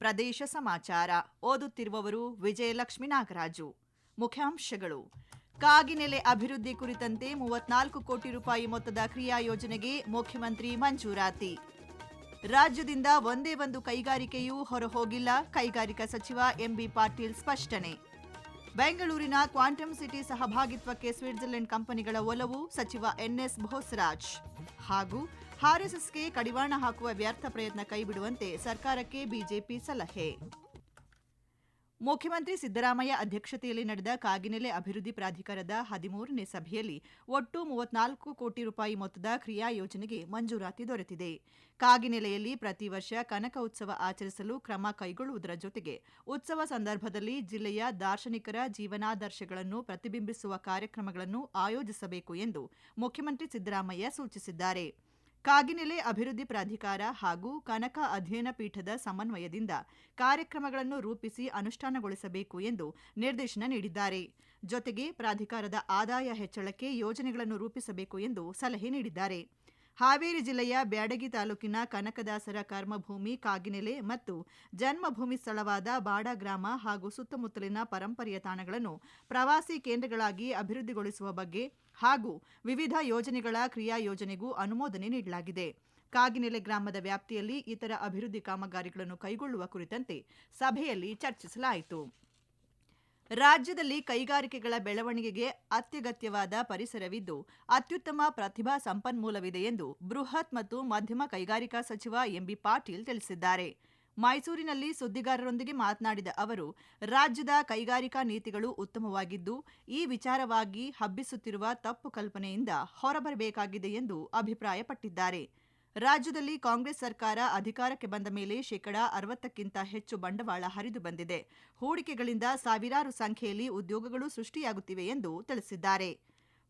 ಪ್ರದೇಶ ಸಮಾಚಾರ. ಓದುತ್ತಿರುವವರು ವಿಜಯಲಕ್ಷ್ಮಿ ನಾಗರಾಜು. ಮುಖ್ಯಾಂಶಗಳು. ಕಾಗಿನೆಲೆ ಅಭಿವೃದ್ಧಿ ಕುರಿತಂತೆ ಮೂವತ್ನಾಲ್ಕು ಕೋಟಿ ರೂಪಾಯಿ ಮೊತ್ತದ ಕ್ರಿಯಾ ಯೋಜನೆಗೆ ಮುಖ್ಯಮಂತ್ರಿ ಮಂಜೂರಾತಿ. ರಾಜ್ಯದಿಂದ ಒಂದೇ ಒಂದು ಕೈಗಾರಿಕೆಯೂ ಹೊರಹೋಗಿಲ್ಲ, ಕೈಗಾರಿಕಾ ಸಚಿವ ಎಂಬಿ ಪಾಟೀಲ್ ಸ್ಪಷ್ಟನೆ. ಬೆಂಗಳೂರಿನ ಕ್ವಾಂಟಮ್ ಸಿಟಿ ಸಹಭಾಗಿತ್ವಕ್ಕೆ ಸ್ವಿಟ್ಜರ್ಲೆಂಡ್ ಕಂಪನಿಗಳ ಒಲವು, ಸಚಿವ ಎನ್ಎಸ್ ಭೋಸರಾಜ್. ಹಾಗೂ ಆರ್ಎಸ್ಎಸ್ಗೆ ಕಡಿವಾಣ ಹಾಕುವ ವ್ಯರ್ಥ ಪ್ರಯತ್ನ ಕೈಬಿಡುವಂತೆ ಸರ್ಕಾರಕ್ಕೆ ಬಿಜೆಪಿ ಸಲಹೆ. ಮುಖ್ಯಮಂತ್ರಿ ಸಿದ್ದರಾಮಯ್ಯ ಅಧ್ಯಕ್ಷತೆಯಲ್ಲಿ ನಡೆದ ಕಾಗಿನೆಲೆ ಅಭಿವೃದ್ಧಿ ಪ್ರಾಧಿಕಾರದ ಹದಿಮೂರನೇ ಸಭೆಯಲ್ಲಿ ಒಟ್ಟು ಮೂವತ್ನಾಲ್ಕು ಕೋಟಿ ರೂಪಾಯಿ ಮೊತ್ತದ ಕ್ರಿಯಾ ಯೋಜನೆಗೆ ಮಂಜೂರಾತಿ ದೊರೆತಿದೆ. ಕಾಗಿನೆಲೆಯಲ್ಲಿ ಪ್ರತಿ ವರ್ಷ ಕನಕ ಉತ್ಸವ ಆಚರಿಸಲು ಕ್ರಮ ಕೈಗೊಳ್ಳುವುದರ ಜೊತೆಗೆ ಉತ್ಸವ ಸಂದರ್ಭದಲ್ಲಿ ಜಿಲ್ಲೆಯ ದಾರ್ಶನಿಕರ ಜೀವನಾದರ್ಶಗಳನ್ನು ಪ್ರತಿಬಿಂಬಿಸುವ ಕಾರ್ಯಕ್ರಮಗಳನ್ನು ಆಯೋಜಿಸಬೇಕು ಎಂದು ಮುಖ್ಯಮಂತ್ರಿ ಸಿದ್ದರಾಮಯ್ಯ ಸೂಚಿಸಿದ್ದಾರೆ. ಕಾಗಿನೆಲೆ ಅಭಿವೃದ್ಧಿ ಪ್ರಾಧಿಕಾರ ಹಾಗೂ ಕನಕ ಅಧ್ಯಯನ ಪೀಠದ ಸಮನ್ವಯದಿಂದ ಕಾರ್ಯಕ್ರಮಗಳನ್ನು ರೂಪಿಸಿ ಅನುಷ್ಠಾನಗೊಳಿಸಬೇಕು ಎಂದು ನಿರ್ದೇಶನ ನೀಡಿದ್ದಾರೆ. ಜೊತೆಗೆ ಪ್ರಾಧಿಕಾರದ ಆದಾಯ ಹೆಚ್ಚಳಕ್ಕೆ ಯೋಜನೆಗಳನ್ನು ರೂಪಿಸಬೇಕು ಎಂದು ಸಲಹೆ ನೀಡಿದ್ದಾರೆ. ಹಾವೇರಿ ಜಿಲ್ಲೆಯ ಬ್ಯಾಡಗಿ ತಾಲೂಕಿನ ಕನಕದಾಸರ ಕರ್ಮಭೂಮಿ, ಕಾಗಿನೆಲೆ ಮತ್ತು ಜನ್ಮಭೂಮಿ ಸ್ಥಳವಾದ ಬಾಡ ಗ್ರಾಮ ಹಾಗೂ ಸುತ್ತಮುತ್ತಲಿನ ಪರಂಪರೆಯ ತಾಣಗಳನ್ನು ಪ್ರವಾಸಿ ಕೇಂದ್ರಗಳಾಗಿ ಅಭಿವೃದ್ಧಿಗೊಳಿಸುವ ಬಗ್ಗೆ ಹಾಗೂ ವಿವಿಧ ಯೋಜನೆಗಳ ಕ್ರಿಯಾ ಯೋಜನೆಗೂ ಅನುಮೋದನೆ ನೀಡಲಾಗಿದೆ. ಕಾಗಿನೆಲೆ ಗ್ರಾಮದ ವ್ಯಾಪ್ತಿಯಲ್ಲಿ ಇತರ ಅಭಿವೃದ್ಧಿ ಕಾಮಗಾರಿಗಳನ್ನು ಕೈಗೊಳ್ಳುವ ಕುರಿತಂತೆ ಸಭೆಯಲ್ಲಿ ಚರ್ಚಿಸಲಾಯಿತು. ರಾಜ್ಯದಲ್ಲಿ ಕೈಗಾರಿಕೆಗಳ ಬೆಳವಣಿಗೆಗೆ ಅತ್ಯಗತ್ಯವಾದ ಪರಿಸರವಿದ್ದು, ಅತ್ಯುತ್ತಮ ಪ್ರತಿಭಾ ಸಂಪನ್ಮೂಲವಿದೆ ಎಂದು ಬೃಹತ್ ಮತ್ತು ಮಧ್ಯಮ ಕೈಗಾರಿಕಾ ಸಚಿವ ಎಂಬಿ ಪಾಟೀಲ್ ತಿಳಿಸಿದ್ದಾರೆ. ಮೈಸೂರಿನಲ್ಲಿ ಸುದ್ದಿಗಾರರೊಂದಿಗೆ ಮಾತನಾಡಿದ ಅವರು, ರಾಜ್ಯದ ಕೈಗಾರಿಕಾ ನೀತಿಗಳು ಉತ್ತಮವಾಗಿದ್ದು, ಈ ವಿಚಾರವಾಗಿ ಹಬ್ಬಿಸುತ್ತಿರುವ ತಪ್ಪು ಕಲ್ಪನೆಯಿಂದ ಹೊರಬರಬೇಕಾಗಿದೆ ಎಂದು ಅಭಿಪ್ರಾಯಪಟ್ಟಿದ್ದಾರೆ. ರಾಜ್ಯದಲ್ಲಿ ಕಾಂಗ್ರೆಸ್ ಸರ್ಕಾರ ಅಧಿಕಾರಕ್ಕೆ ಬಂದ ಮೇಲೆ ಶೇಕಡಾ ಅರವತ್ತಕ್ಕಿಂತ ಹೆಚ್ಚು ಬಂಡವಾಳ ಹರಿದು ಬಂದಿದೆ. ಹೂಡಿಕೆಗಳಿಂದ ಸಾವಿರಾರು ಸಂಖ್ಯೆಯಲ್ಲಿ ಉದ್ಯೋಗಗಳು ಸೃಷ್ಟಿಯಾಗುತ್ತಿವೆ ಎಂದು ತಿಳಿಸಿದ್ದಾರೆ.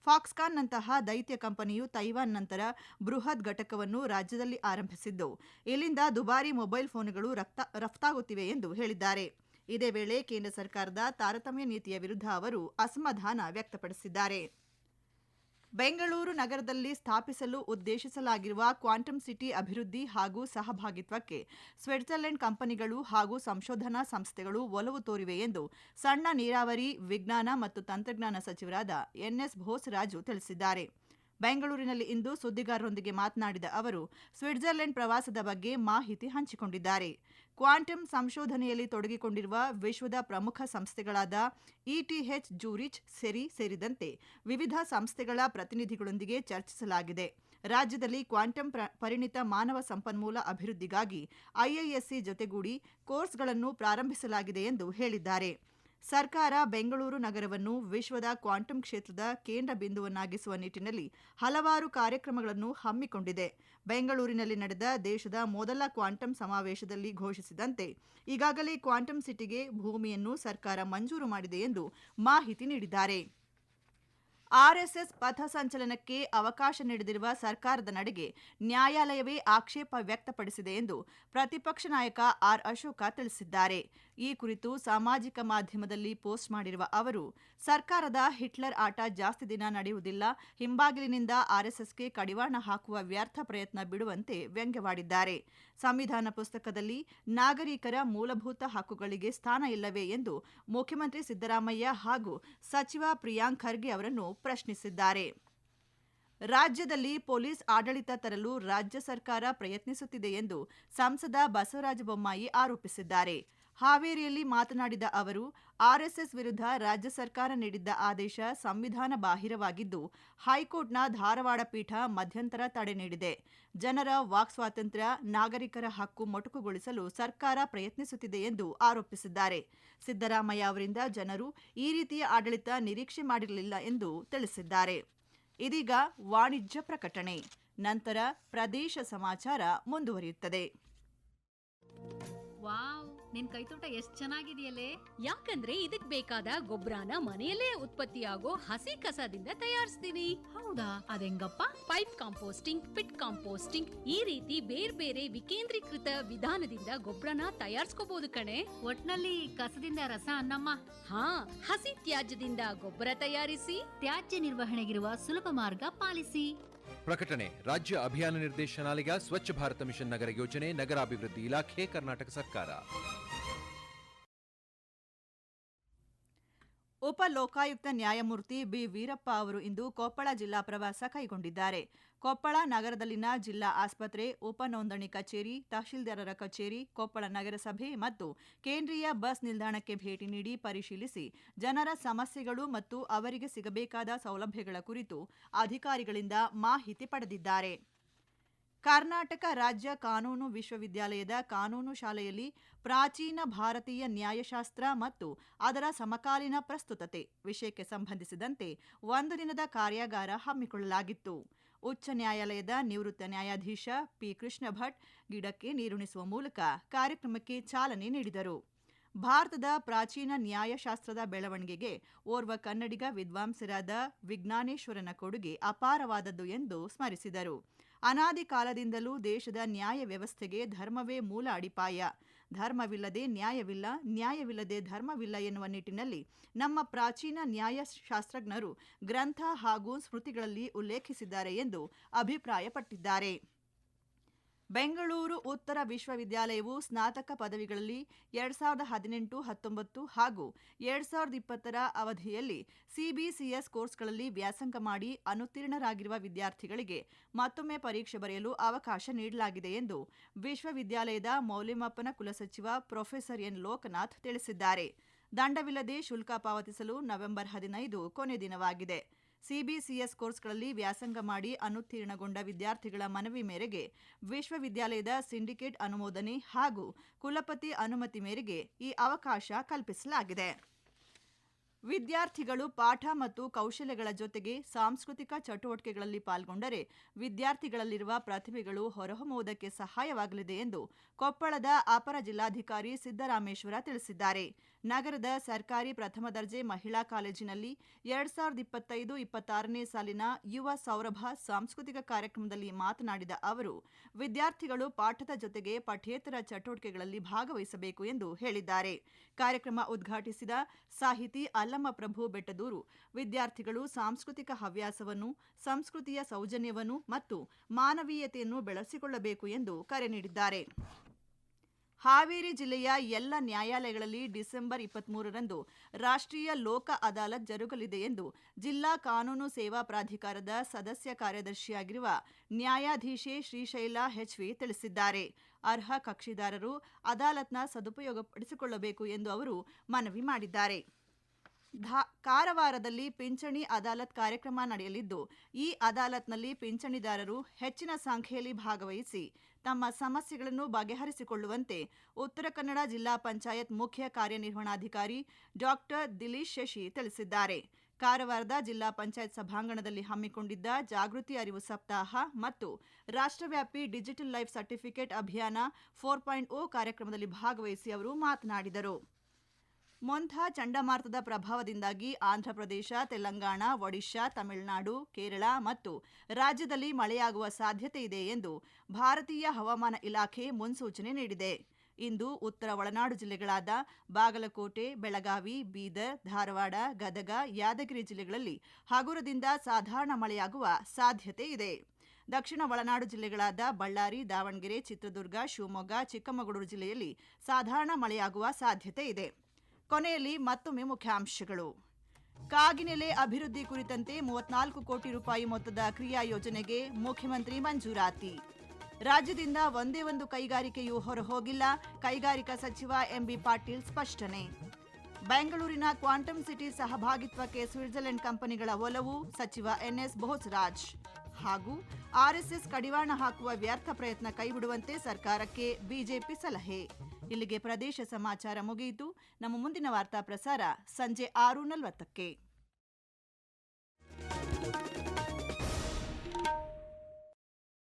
ಫಾಕ್ಸ್ಕಾನ್ನಂತಹ ದೈತ್ಯ ಕಂಪನಿಯು ತೈವಾನ್ ನಂತರ ಬೃಹತ್ ಘಟಕವನ್ನು ರಾಜ್ಯದಲ್ಲಿ ಆರಂಭಿಸಿದ್ದು, ಇಲ್ಲಿಂದ ದುಬಾರಿ ಮೊಬೈಲ್ ಫೋನ್ಗಳು ರಫ್ತಾಗುತ್ತಿವೆ ಎಂದು ಹೇಳಿದ್ದಾರೆ. ಇದೇ ವೇಳೆ ಕೇಂದ್ರ ಸರ್ಕಾರದ ತಾರತಮ್ಯ ನೀತಿಯ ವಿರುದ್ಧ ಅವರು ಅಸಮಾಧಾನ ವ್ಯಕ್ತಪಡಿಸಿದ್ದಾರೆ. ಬೆಂಗಳೂರು ನಗರದಲ್ಲಿ ಸ್ಥಾಪಿಸಲು ಉದ್ದೇಶಿಸಲಾಗಿರುವ ಕ್ವಾಂಟಮ್ ಸಿಟಿ ಅಭಿವೃದ್ಧಿ ಹಾಗೂ ಸಹಭಾಗಿತ್ವಕ್ಕೆ ಸ್ವಿಟ್ಜರ್ಲೆಂಡ್ ಕಂಪನಿಗಳು ಹಾಗೂ ಸಂಶೋಧನಾ ಸಂಸ್ಥೆಗಳು ಒಲವು ತೋರಿವೆ ಎಂದು ಸಣ್ಣ ನೀರಾವರಿ, ವಿಜ್ಞಾನ ಮತ್ತು ತಂತ್ರಜ್ಞಾನ ಸಚಿವರಾದ ಎನ್ಎಸ್ ಭೋಸರಾಜು ತಿಳಿಸಿದ್ದಾರೆ. ಬೆಂಗಳೂರಿನಲ್ಲಿ ಇಂದು ಸುದ್ದಿಗಾರರೊಂದಿಗೆ ಮಾತನಾಡಿದ ಅವರು, ಸ್ವಿಟ್ಜರ್ಲೆಂಡ್ ಪ್ರವಾಸದ ಬಗ್ಗೆ ಮಾಹಿತಿ ಹಂಚಿಕೊಂಡಿದ್ದಾರೆ. ಕ್ವಾಂಟಮ್ ಸಂಶೋಧನೆಯಲ್ಲಿ ತೊಡಗಿಕೊಂಡಿರುವ ವಿಶ್ವದ ಪ್ರಮುಖ ಸಂಸ್ಥೆಗಳಾದ ಇಟಿಎಚ್ ಜೂರಿಚ್, ಸೆರಿ ಸೇರಿದಂತೆ ವಿವಿಧ ಸಂಸ್ಥೆಗಳ ಪ್ರತಿನಿಧಿಗಳೊಂದಿಗೆ ಚರ್ಚಿಸಲಾಗಿದೆ. ರಾಜ್ಯದಲ್ಲಿ ಕ್ವಾಂಟಮ್ ಪರಿಣಿತ ಮಾನವ ಸಂಪನ್ಮೂಲ ಅಭಿವೃದ್ಧಿಗಾಗಿ ಐಐಎಸ್ಸಿ ಜೊತೆಗೂಡಿ ಕೋರ್ಸ್ಗಳನ್ನು ಪ್ರಾರಂಭಿಸಲಾಗಿದೆ ಎಂದು ಹೇಳಿದ್ದಾರೆ. ಸರ್ಕಾರ ಬೆಂಗಳೂರು ನಗರವನ್ನು ವಿಶ್ವದ ಕ್ವಾಂಟಮ್ ಕ್ಷೇತ್ರದ ಕೇಂದ್ರ ಬಿಂದುವನ್ನಾಗಿಸುವ ನಿಟ್ಟಿನಲ್ಲಿ ಹಲವಾರು ಕಾರ್ಯಕ್ರಮಗಳನ್ನು ಹಮ್ಮಿಕೊಂಡಿದೆ. ಬೆಂಗಳೂರಿನಲ್ಲಿ ನಡೆದ ದೇಶದ ಮೊದಲ ಕ್ವಾಂಟಮ್ ಸಮಾವೇಶದಲ್ಲಿ ಘೋಷಿಸಿದಂತೆ ಈಗಾಗಲೇ ಕ್ವಾಂಟಮ್ ಸಿಟಿಗೆ ಭೂಮಿಯನ್ನು ಸರ್ಕಾರ ಮಂಜೂರು ಮಾಡಿದೆ ಎಂದು ಮಾಹಿತಿ ನೀಡಿದ್ದಾರೆ. ಆರ್ಎಸ್ಎಸ್ ಪಥಸಂಚಲನಕ್ಕೆ ಅವಕಾಶ ನೀಡದಿರುವ ಸರ್ಕಾರದ ನಡೆಗೆ ನ್ಯಾಯಾಲಯವೇ ಆಕ್ಷೇಪ ವ್ಯಕ್ತಪಡಿಸಿದೆ ಎಂದು ಪ್ರತಿಪಕ್ಷ ನಾಯಕ ಆರ್ ಅಶೋಕ ತಿಳಿಸಿದ್ದಾರೆ. ಈ ಕುರಿತು ಸಾಮಾಜಿಕ ಮಾಧ್ಯಮದಲ್ಲಿ ಪೋಸ್ಟ್ ಮಾಡಿರುವ ಅವರು, ಸರ್ಕಾರದ ಹಿಟ್ಲರ್ ಆಟ ಜಾಸ್ತಿ ದಿನ ನಡೆಯುವುದಿಲ್ಲ, ಹಿಂಬಾಗಿಲಿನಿಂದ ಆರ್ಎಸ್ಎಸ್ಗೆ ಕಡಿವಾಣ ಹಾಕುವ ವ್ಯರ್ಥ ಪ್ರಯತ್ನ ಬಿಡುವಂತೆ ವ್ಯಂಗ್ಯವಾಡಿದ್ದಾರೆ. ಸಂವಿಧಾನ ಪುಸ್ತಕದಲ್ಲಿ ನಾಗರಿಕರ ಮೂಲಭೂತ ಹಕ್ಕುಗಳಿಗೆ ಸ್ಥಾನ ಇಲ್ಲವೇ ಎಂದು ಮುಖ್ಯಮಂತ್ರಿ ಸಿದ್ದರಾಮಯ್ಯ ಹಾಗೂ ಸಚಿವ ಪ್ರಿಯಾಂಕ್ ಖರ್ಗೆ ಅವರನ್ನು ಪ್ರಶ್ನಿಸಿದ್ದಾರೆ. ರಾಜ್ಯದಲ್ಲಿ ಪೊಲೀಸ್ ಆಡಳಿತ ತರಲು ರಾಜ್ಯ ಸರ್ಕಾರ ಪ್ರಯತ್ನಿಸುತ್ತಿದೆ ಎಂದು ಸಂಸದ ಬಸವರಾಜ ಬೊಮ್ಮಾಯಿ ಆರೋಪಿಸಿದ್ದಾರೆ. ಹಾವೇರಿಯಲ್ಲಿ ಮಾತನಾಡಿದ ಅವರು ಆರ್ಎಸ್ಎಸ್ ವಿರುದ್ಧ ರಾಜ್ಯ ಸರ್ಕಾರ ನೀಡಿದ್ದ ಆದೇಶ ಸಂವಿಧಾನ ಬಾಹಿರವಾಗಿದ್ದು, ಹೈಕೋರ್ಟ್ನ ಧಾರವಾಡ ಪೀಠ ಮಧ್ಯಂತರ ತಡೆ ನೀಡಿದೆ. ಜನರ ವಾಕ್ ಸ್ವಾತಂತ್ರ್ಯ, ನಾಗರಿಕರ ಹಕ್ಕು ಮೊಟಕುಗೊಳಿಸಲು ಸರ್ಕಾರ ಪ್ರಯತ್ನಿಸುತ್ತಿದೆ ಎಂದು ಆರೋಪಿಸಿದ್ದಾರೆ. ಸಿದ್ದರಾಮಯ್ಯ ಅವರಿಂದ ಜನರು ಈ ರೀತಿಯ ಆಡಳಿತ ನಿರೀಕ್ಷೆ ಮಾಡಿರಲಿಲ್ಲ ಎಂದು ತಿಳಿಸಿದ್ದಾರೆ. ಇದೀಗ ವಾಣಿಜ್ಯ ಪ್ರಕಟಣೆ. ನಂತರ ಪ್ರದೇಶ ಸಮಾಚಾರ ಮುಂದುವರಿಯುತ್ತದೆ. ವಾವ್. ನಿನ್ ಕೈತೋಟ ಎಷ್ಟ್ ಚೆನ್ನಾಗಿದೆಯಲ್ಲೇ? ಯಾಕಂದ್ರೆ ಇದಕ್ ಬೇಕಾದ ಗೊಬ್ಬರನ ಮನೆಯಲ್ಲೇ ಉತ್ಪತ್ತಿಯಾಗೋ ಹಸಿ ಕಸದಿಂದ ತಯಾರಿಸ್ತೀನಿ. ಹೌದಾ? ಅದೆಂಗಪ್ಪ? ಪೈಪ್ ಕಾಂಪೋಸ್ಟಿಂಗ್ ಪಿಟ್ ಕಾಂಪೋಸ್ಟಿಂಗ್ ಈ ರೀತಿ ಬೇರೆ ಬೇರೆ ವಿಕೇಂದ್ರೀಕೃತ ವಿಧಾನದಿಂದ ಗೊಬ್ಬರನ ತಯಾರಿಸ್ಕೋಬಹುದು ಕಣೆ. ಒಟ್ನಲ್ಲಿ ಕಸದಿಂದ ರಸ ಅನ್ನಮ್ಮ. ಹಾ ಹಸಿ ತ್ಯಾಜ್ಯದಿಂದ ಗೊಬ್ಬರ ತಯಾರಿಸಿ. ತ್ಯಾಜ್ಯ ನಿರ್ವಹಣೆಗಿರುವ ಸುಲಭ ಮಾರ್ಗ ಪಾಲಿಸಿ. ಪ್ರಕಟಣೆ ರಾಜ್ಯ ಅಭಿಯಾನ ನಿರ್ದೇಶನಾಲಯ ಸ್ವಚ್ಛ ಭಾರತ ಮಿಷನ್ ನಗರ ಯೋಜನೆ ನಗರಾಭಿವೃದ್ಧಿ ಇಲಾಖೆ ಕರ್ನಾಟಕ ಸರ್ಕಾರ ಉಪ ಲೋಕಾಯುಕ್ತ ನ್ಯಾಯಮೂರ್ತಿ ಬಿ ವೀರಪ್ಪ ಅವರು ಇಂದು ಕೊಪ್ಪಳ ಜಿಲ್ಲಾ ಪ್ರವಾಸ ಕೈಗೊಂಡಿದ್ದಾರೆ. ಕೊಪ್ಪಳ ನಗರದಲ್ಲಿನ ಜಿಲ್ಲಾ ಆಸ್ಪತ್ರೆ, ಉಪ ನೋಂದಣಿ ಕಚೇರಿ, ತಹಶೀಲ್ದಾರರ ಕಚೇರಿ, ಕೊಪ್ಪಳ ನಗರಸಭೆ ಮತ್ತು ಕೇಂದ್ರೀಯ ಬಸ್ ನಿಲ್ದಾಣಕ್ಕೆ ಭೇಟಿ ನೀಡಿ ಪರಿಶೀಲಿಸಿ ಜನರ ಸಮಸ್ಯೆಗಳು ಮತ್ತು ಅವರಿಗೆ ಸಿಗಬೇಕಾದ ಸೌಲಭ್ಯಗಳ ಕುರಿತು ಅಧಿಕಾರಿಗಳಿಂದ ಮಾಹಿತಿ ಪಡೆದಿದ್ದಾರೆ. ಕರ್ನಾಟಕ ರಾಜ್ಯ ಕಾನೂನು ವಿಶ್ವವಿದ್ಯಾಲಯದ ಕಾನೂನು ಶಾಲೆಯಲ್ಲಿ ಪ್ರಾಚೀನ ಭಾರತೀಯ ನ್ಯಾಯಶಾಸ್ತ್ರ ಮತ್ತು ಅದರ ಸಮಕಾಲೀನ ಪ್ರಸ್ತುತತೆ ವಿಷಯಕ್ಕೆ ಸಂಬಂಧಿಸಿದಂತೆ ಒಂದು ದಿನದ ಕಾರ್ಯಾಗಾರ ಹಮ್ಮಿಕೊಳ್ಳಲಾಗಿತ್ತು. ಉಚ್ಚ ನ್ಯಾಯಾಲಯದ ನಿವೃತ್ತ ನ್ಯಾಯಾಧೀಶ ಪಿ. ಕೃಷ್ಣ ಭಟ್ ಗಿಡಕ್ಕೆ ನೀರುಣಿಸುವ ಮೂಲಕ ಕಾರ್ಯಕ್ರಮಕ್ಕೆ ಚಾಲನೆ ನೀಡಿದರು. ಭಾರತದ ಪ್ರಾಚೀನ ನ್ಯಾಯಶಾಸ್ತ್ರದ ಬೆಳವಣಿಗೆಗೆ ಓರ್ವ ಕನ್ನಡಿಗ ವಿದ್ವಾಂಸರಾದ ವಿಜ್ಞಾನೇಶ್ವರನ ಕೊಡುಗೆ ಅಪಾರವಾದದ್ದು ಎಂದು ಸ್ಮರಿಸಿದರು. ಅನಾದಿ ಕಾಲದಿಂದಲೂ ದೇಶದ ನ್ಯಾಯ ವ್ಯವಸ್ಥೆಗೆ ಧರ್ಮವೇ ಮೂಲ ಅಡಿಪಾಯ. ಧರ್ಮವಿಲ್ಲದೆ ನ್ಯಾಯವಿಲ್ಲ, ನ್ಯಾಯವಿಲ್ಲದೆ ಧರ್ಮವಿಲ್ಲ ಎನ್ನುವ ನಿಟ್ಟಿನಲ್ಲಿ ನಮ್ಮ ಪ್ರಾಚೀನ ನ್ಯಾಯಶಾಸ್ತ್ರಜ್ಞರು ಗ್ರಂಥ ಹಾಗೂ ಸ್ಮೃತಿಗಳಲ್ಲಿ ಉಲ್ಲೇಖಿಸಿದ್ದಾರೆ ಎಂದು ಅಭಿಪ್ರಾಯಪಟ್ಟಿದ್ದಾರೆ. ಬೆಂಗಳೂರು ಉತ್ತರ ವಿಶ್ವವಿದ್ಯಾಲಯವು ಸ್ನಾತಕ ಪದವಿಗಳಲ್ಲಿ ಎರಡ್ ಸಾವಿರದ ಹದಿನೆಂಟು, ಹತ್ತೊಂಬತ್ತು ಹಾಗೂ ಎರಡ್ ಸಾವಿರದ ಇಪ್ಪತ್ತರ ಅವಧಿಯಲ್ಲಿ ಸಿಬಿಸಿಎಸ್ ಕೋರ್ಸ್ಗಳಲ್ಲಿ ವ್ಯಾಸಂಗ ಮಾಡಿ ಅನುತ್ತೀರ್ಣರಾಗಿರುವ ವಿದ್ಯಾರ್ಥಿಗಳಿಗೆ ಮತ್ತೊಮ್ಮೆ ಪರೀಕ್ಷೆ ಬರೆಯಲು ಅವಕಾಶ ನೀಡಲಾಗಿದೆ ಎಂದು ವಿಶ್ವವಿದ್ಯಾಲಯದ ಮೌಲ್ಯಮಾಪನ ಕುಲಸಚಿವ ಪ್ರೊಫೆಸರ್ ಎನ್ ಲೋಕನಾಥ್ ತಿಳಿಸಿದ್ದಾರೆ. ದಂಡವಿಲ್ಲದೆ ಶುಲ್ಕ ಪಾವತಿಸಲು ನವೆಂಬರ್ ಹದಿನೈದು ಕೊನೆ ದಿನವಾಗಿದೆ. ಸಿಬಿಸಿಎಸ್ ಕೋರ್ಸ್ಗಳಲ್ಲಿ ವ್ಯಾಸಂಗ ಮಾಡಿ ಅನುತ್ತೀರ್ಣಗೊಂಡ ವಿದ್ಯಾರ್ಥಿಗಳ ಮನವಿ ಮೇರೆಗೆ ವಿಶ್ವವಿದ್ಯಾಲಯದ ಸಿಂಡಿಕೇಟ್ ಅನುಮೋದನೆ ಹಾಗೂ ಕುಲಪತಿ ಅನುಮತಿ ಮೇರೆಗೆ ಈ ಅವಕಾಶ ಕಲ್ಪಿಸಲಾಗಿದೆ. ವಿದ್ಯಾರ್ಥಿಗಳು ಪಾಠ ಮತ್ತು ಕೌಶಲ್ಯಗಳ ಜೊತೆಗೆ ಸಾಂಸ್ಕೃತಿಕ ಚಟುವಟಿಕೆಗಳಲ್ಲಿ ಪಾಲ್ಗೊಂಡರೆ ವಿದ್ಯಾರ್ಥಿಗಳಲ್ಲಿರುವ ಪ್ರತಿಭೆಗಳು ಹೊರಹೊಮ್ಮುವುದಕ್ಕೆ ಸಹಾಯವಾಗಲಿದೆ ಎಂದು ಕೊಪ್ಪಳದ ಅಪರ ಜಿಲ್ಲಾಧಿಕಾರಿ ಸಿದ್ದರಾಮೇಶ್ವರ ತಿಳಿಸಿದ್ದಾರೆ. ನಗರದ ಸರ್ಕಾರಿ ಪ್ರಥಮ ದರ್ಜೆ ಮಹಿಳಾ ಕಾಲೇಜಿನಲ್ಲಿ ಎರಡ್ ಸಾವಿರದ ಇಪ್ಪತ್ತೈದು ಇಪ್ಪತ್ತಾರನೇ ಸಾಲಿನ ಯುವ ಸೌರಭ ಸಾಂಸ್ಕೃತಿಕ ಕಾರ್ಯಕ್ರಮದಲ್ಲಿ ಮಾತನಾಡಿದ ಅವರು, ವಿದ್ಯಾರ್ಥಿಗಳು ಪಾಠದ ಜೊತೆಗೆ ಪಠ್ಯೇತರ ಚಟುವಟಿಕೆಗಳಲ್ಲಿ ಭಾಗವಹಿಸಬೇಕು ಎಂದು ಹೇಳಿದ್ದಾರೆ. ಕಾರ್ಯಕ್ರಮ ಉದ್ಘಾಟಿಸಿದ ಸಾಹಿತಿ ಅಲ್ಲಮ್ಮ ಪ್ರಭು ಬೆಟ್ಟದೂರು. ವಿದ್ಯಾರ್ಥಿಗಳು ಸಾಂಸ್ಕೃತಿಕ ಹವ್ಯಾಸವನ್ನು, ಸಂಸ್ಕೃತಿಯ ಸೌಜನ್ಯವನ್ನು ಮತ್ತು ಮಾನವೀಯತೆಯನ್ನು ಬೆಳೆಸಿಕೊಳ್ಳಬೇಕು ಎಂದು ಕರೆ ನೀಡಿದ್ದಾರೆ. ಹಾವೇರಿ ಜಿಲ್ಲೆಯ ಎಲ್ಲ ನ್ಯಾಯಾಲಯಗಳಲ್ಲಿ ಡಿಸೆಂಬರ್ ಇಪ್ಪತ್ಮೂರರಂದು ರಾಷ್ಟ್ರೀಯ ಲೋಕ ಅದಾಲತ್ ಜರುಗಲಿದೆ ಎಂದು ಜಿಲ್ಲಾ ಕಾನೂನು ಸೇವಾ ಪ್ರಾಧಿಕಾರದ ಸದಸ್ಯ ಕಾರ್ಯದರ್ಶಿಯಾಗಿರುವ ನ್ಯಾಯಾಧೀಶೆ ಶ್ರೀಶೈಲ ಹೆಚ್ವಿ ತಿಳಿಸಿದ್ದಾರೆ. ಅರ್ಹ ಕಕ್ಷಿದಾರರು ಅದಾಲತ್ನ ಸದುಪಯೋಗಪಡಿಸಿಕೊಳ್ಳಬೇಕು ಎಂದು ಅವರು ಮನವಿ ಮಾಡಿದ್ದಾರೆ. ಧಾ, ಕಾರವಾರದಲ್ಲಿ ಪಿಂಚಣಿ ಅದಾಲತ್ ಕಾರ್ಯಕ್ರಮ ನಡೆಯಲಿದ್ದು, ಈ ಅದಾಲತ್ನಲ್ಲಿ ಪಿಂಚಣಿದಾರರು ಹೆಚ್ಚಿನ ಸಂಖ್ಯೆಯಲ್ಲಿ ಭಾಗವಹಿಸಿ ತಮ್ಮ ಸಮಸ್ಯೆಗಳನ್ನು ಬಗೆಹರಿಸಿಕೊಳ್ಳುವಂತೆ ಉತ್ತರ ಕನ್ನಡ ಜಿಲ್ಲಾ ಪಂಚಾಯತ್ ಮುಖ್ಯ ಕಾರ್ಯನಿರ್ವಹಣಾಧಿಕಾರಿ ಡಾಕ್ಟರ್ ದಿಲೀಶ್ ಶಶಿ ತಿಳಿಸಿದ್ದಾರೆ. ಕಾರವಾರದ ಜಿಲ್ಲಾ ಪಂಚಾಯತ್ ಸಭಾಂಗಣದಲ್ಲಿ ಹಮ್ಮಿಕೊಂಡಿದ್ದ ಜಾಗೃತಿ ಅರಿವು ಸಪ್ತಾಹ ಮತ್ತು ರಾಷ್ಟ್ರವ್ಯಾಪಿ ಡಿಜಿಟಲ್ ಲೈಫ್ ಸರ್ಟಿಫಿಕೇಟ್ ಅಭಿಯಾನ ಫೋರ್ ಪಾಯಿಂಟ್ ಓ ಕಾರ್ಯಕ್ರಮದಲ್ಲಿ ಭಾಗವಹಿಸಿ ಅವರು ಮಾತನಾಡಿದರು. ಮೊಂಥಾ ಚಂಡಮಾರುತದ ಪ್ರಭಾವದಿಂದಾಗಿ ಆಂಧ್ರಪ್ರದೇಶ, ತೆಲಂಗಾಣ, ಒಡಿಶಾ, ತಮಿಳುನಾಡು, ಕೇರಳ ಮತ್ತು ರಾಜ್ಯದಲ್ಲಿ ಮಳೆಯಾಗುವ ಸಾಧ್ಯತೆ ಇದೆ ಎಂದು ಭಾರತೀಯ ಹವಾಮಾನ ಇಲಾಖೆ ಮುನ್ಸೂಚನೆ ನೀಡಿದೆ. ಇಂದು ಉತ್ತರ ಒಳನಾಡು ಜಿಲ್ಲೆಗಳಾದ ಬಾಗಲಕೋಟೆ, ಬೆಳಗಾವಿ, ಬೀದರ್, ಧಾರವಾಡ, ಗದಗ, ಯಾದಗಿರಿ ಜಿಲ್ಲೆಗಳಲ್ಲಿ ಹಗುರದಿಂದ ಸಾಧಾರಣ ಮಳೆಯಾಗುವ ಸಾಧ್ಯತೆ ಇದೆ. ದಕ್ಷಿಣ ಒಳನಾಡು ಜಿಲ್ಲೆಗಳಾದ ಬಳ್ಳಾರಿ, ದಾವಣಗೆರೆ, ಚಿತ್ರದುರ್ಗ, ಶಿವಮೊಗ್ಗ, ಚಿಕ್ಕಮಗಳೂರು ಜಿಲ್ಲೆಯಲ್ಲಿ ಸಾಧಾರಣ ಮಳೆಯಾಗುವ ಸಾಧ್ಯತೆ ಇದೆ. ಕೊನೆಯಲ್ಲಿ ಮತ್ತೊಮ್ಮೆ ಮುಖ್ಯಾಂಶಗಳು. ಕಾಗಿನೆಲೆ ಅಭಿವೃದ್ಧಿ ಕುರಿತಂತೆ ಮೂವತ್ನಾಲ್ಕು ಕೋಟಿ ರೂಪಾಯಿ ಮೊತ್ತದ ಕ್ರಿಯಾ ಯೋಜನೆಗೆ ಮುಖ್ಯಮಂತ್ರಿ ಮಂಜೂರಾತಿ. ರಾಜ್ಯದಿಂದ ಒಂದೇ ಒಂದು ಕೈಗಾರಿಕೆಯೂ ಹೊರಹೋಗಿಲ್ಲ, ಕೈಗಾರಿಕಾ ಸಚಿವ ಎಂಬಿ ಪಾಟೀಲ್ ಸ್ಪಷ್ಟನೆ. ಬೆಂಗಳೂರಿನ ಕ್ವಾಂಟಮ್ ಸಿಟಿ ಸಹಭಾಗಿತ್ವಕ್ಕೆ ಸ್ವಿಟ್ಜರ್ಲೆಂಡ್ ಕಂಪನಿಗಳ ಒಲವು, ಸಚಿವ ಎನ್ಎಸ್ ಬೋಸ್ರಾಜ್. ಹಾಗೂ ಆರ್ಎಸ್ಎಸ್ ಕಡಿವಾಣ ಹಾಕುವ ವ್ಯರ್ಥ ಪ್ರಯತ್ನ ಕೈಬಿಡುವಂತೆ ಸರ್ಕಾರಕ್ಕೆ ಬಿಜೆಪಿ ಸಲಹೆ. ಇಲ್ಲಿಗೆ ಪ್ರದೇಶ ಸಮಾಚಾರ ಮುಗಿಯಿತು. ನಮ್ಮ ಮುಂದಿನ ವಾರ್ತಾ ಪ್ರಸಾರ ಸಂಜೆ ಆರು ನಲವತ್ತಕ್ಕೆ.